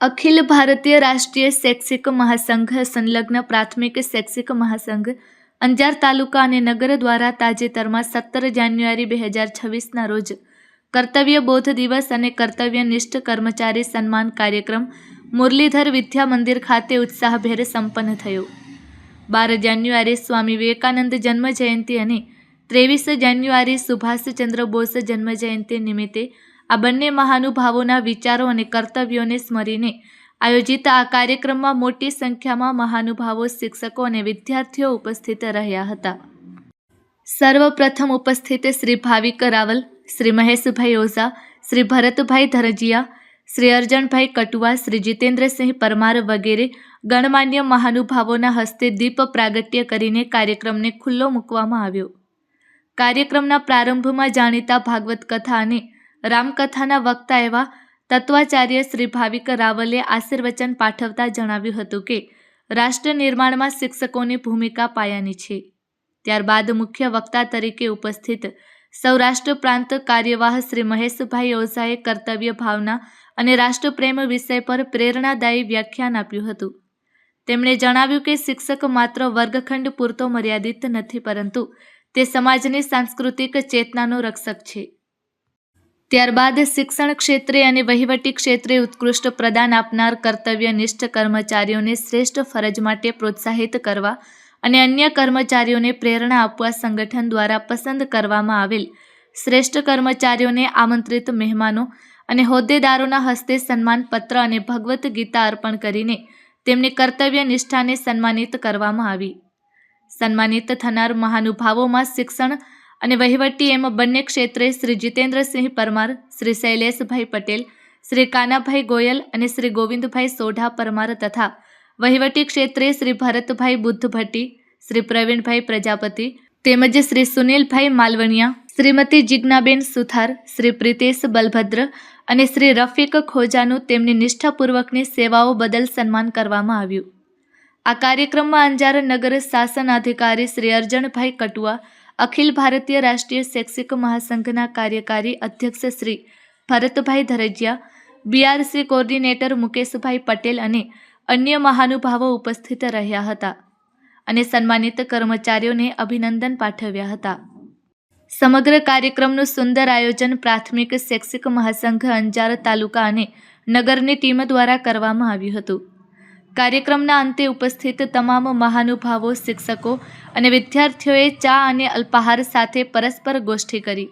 અખિલ ભારતીય રાષ્ટ્રીય શૈક્ષિક મહાસંઘ સંલગ્ન પ્રાથમિક શૈક્ષિક મહાસંઘ અંજાર તાલુકા અને નગર દ્વારા તાજેતરમાં સત્તર જાન્યુઆરી બે હજાર છવ્વીસના રોજ કર્તવ્ય બોધ દિવસ અને કર્તવ્યનિષ્ઠ કર્મચારી સન્માન કાર્યક્રમ મુરલીધર વિદ્યા મંદિર ખાતે ઉત્સાહભેર સંપન્ન થયો. બાર જાન્યુઆરી સ્વામી વિવેકાનંદ જન્મ જયંતિ અને ત્રેવીસ જાન્યુઆરી સુભાષચંદ્ર બોઝ જન્મ જયંતિ નિમિત્તે આ બંને મહાનુભાવોના વિચારો અને કર્તવ્યોને સ્મરીને આયોજિત આ કાર્યક્રમમાં મોટી સંખ્યામાં મહાનુભાવો, શિક્ષકો અને વિદ્યાર્થીઓ ઉપસ્થિત રહ્યા હતા. સર્વપ્રથમ ઉપસ્થિત શ્રી ભાવિક રાવલ શ્રી મહેશભાઈ ઓઝા, શ્રી ભરતભાઈ ધરજીયા, શ્રી અર્જણભાઈ કટુઆ, શ્રી જીતેન્દ્રસિંહ પરમાર વગેરે ગણમાન્ય મહાનુભાવોના હસ્તે દીપ પ્રાગટ્ય કરીને કાર્યક્રમને ખુલ્લો મૂકવામાં આવ્યો. કાર્યક્રમના પ્રારંભમાં જાણીતા ભાગવત કથા અને રામકથાના વક્તા એવા તત્વાચાર્ય શ્રી ભાવિક રાવલે આશીર્વચન પાઠવતા જણાવ્યું હતું કે, રાષ્ટ્ર નિર્માણમાં શિક્ષકોની ભૂમિકા પાયાની છે. ત્યારબાદ મુખ્ય વક્તા તરીકે ઉપસ્થિત સૌરાષ્ટ્ર પ્રાંત કાર્યવાહ શ્રી મહેશભાઈ ઓઝાએ કર્તવ્ય ભાવના અને રાષ્ટ્રપ્રેમ વિષય પર પ્રેરણાદાયી વ્યાખ્યાન આપ્યું હતું. તેમણે જણાવ્યું કે, શિક્ષક માત્ર વર્ગખંડ પૂરતો મર્યાદિત નથી, પરંતુ તે સમાજની સાંસ્કૃતિક ચેતનાનો રક્ષક છે. ત્યારબાદ શિક્ષણ ક્ષેત્રે અને વહીવટી ક્ષેત્રે ઉત્કૃષ્ટ પ્રદાન આપનાર કર્તવ્યનિષ્ઠ કર્મચારીઓને શ્રેષ્ઠ ફરજ માટે પ્રોત્સાહિત કરવા અને અન્ય કર્મચારીઓને પ્રેરણા આપવા સંગઠન દ્વારા પસંદ કરવામાં આવેલ. શ્રેષ્ઠ કર્મચારીઓને આમંત્રિત મહેમાનો અને હોદ્દેદારોના હસ્તે સન્માનપત્ર અને ભગવદ્ ગીતા અર્પણ કરીને તેમની કર્તવ્ય નિષ્ઠાને સન્માનિત કરવામાં આવી. સન્માનિત થનાર મહાનુભાવોમાં શિક્ષણ અને વહીવટી એમ બંને ક્ષેત્રે શ્રી જીતેન્દ્રસિંહ પરમાર, શ્રી શૈલેષભાઈ પટેલ, શ્રી કાનાભાઈ ગોયલ અને શ્રી ગોવિંદભાઈ સોઢા પરમાર તથા વહીવટી ક્ષેત્રે શ્રી ભરતભાઈ બુદ્ધ ભટ્ટી શ્રી પ્રવીણભાઈ પ્રજાપતિ તેમજ શ્રી સુનિલભાઈ માલવણિયા, શ્રીમતી જિજ્ઞાબેન સુથાર, શ્રી પ્રિતેશ બલભદ્ર અને શ્રી રફીક ખોજાનું તેમની નિષ્ઠાપૂર્વકની સેવાઓ બદલ સન્માન કરવામાં આવ્યું. આ કાર્યક્રમમાં અંજાર નગર શાસન અધિકારી શ્રી અર્જણભાઈ કટુઆ અખિલ ભારતીય રાષ્ટ્રીય શૈક્ષિક મહાસંઘના કાર્યકારી અધ્યક્ષ શ્રી ભરતભાઈ ધરજિયા, બીઆરસી કોર્ડિનેટર મુકેશભાઈ પટેલ અને અન્ય મહાનુભાવો ઉપસ્થિત રહ્યા હતા અને સન્માનિત કર્મચારીઓને અભિનંદન પાઠવ્યા હતા. સમગ્ર કાર્યક્રમનું સુંદર આયોજન પ્રાથમિક શૈક્ષિક મહાસંઘ અંજાર તાલુકા અને નગરની ટીમ દ્વારા કરવામાં આવ્યું હતું. કાર્યક્રમના અંતે ઉપસ્થિત તમામ મહાનુભાવો, શિક્ષકો અને વિદ્યાર્થીઓએ ચા અને અલ્પાહાર સાથે પરસ્પર ગોષ્ઠી કરી.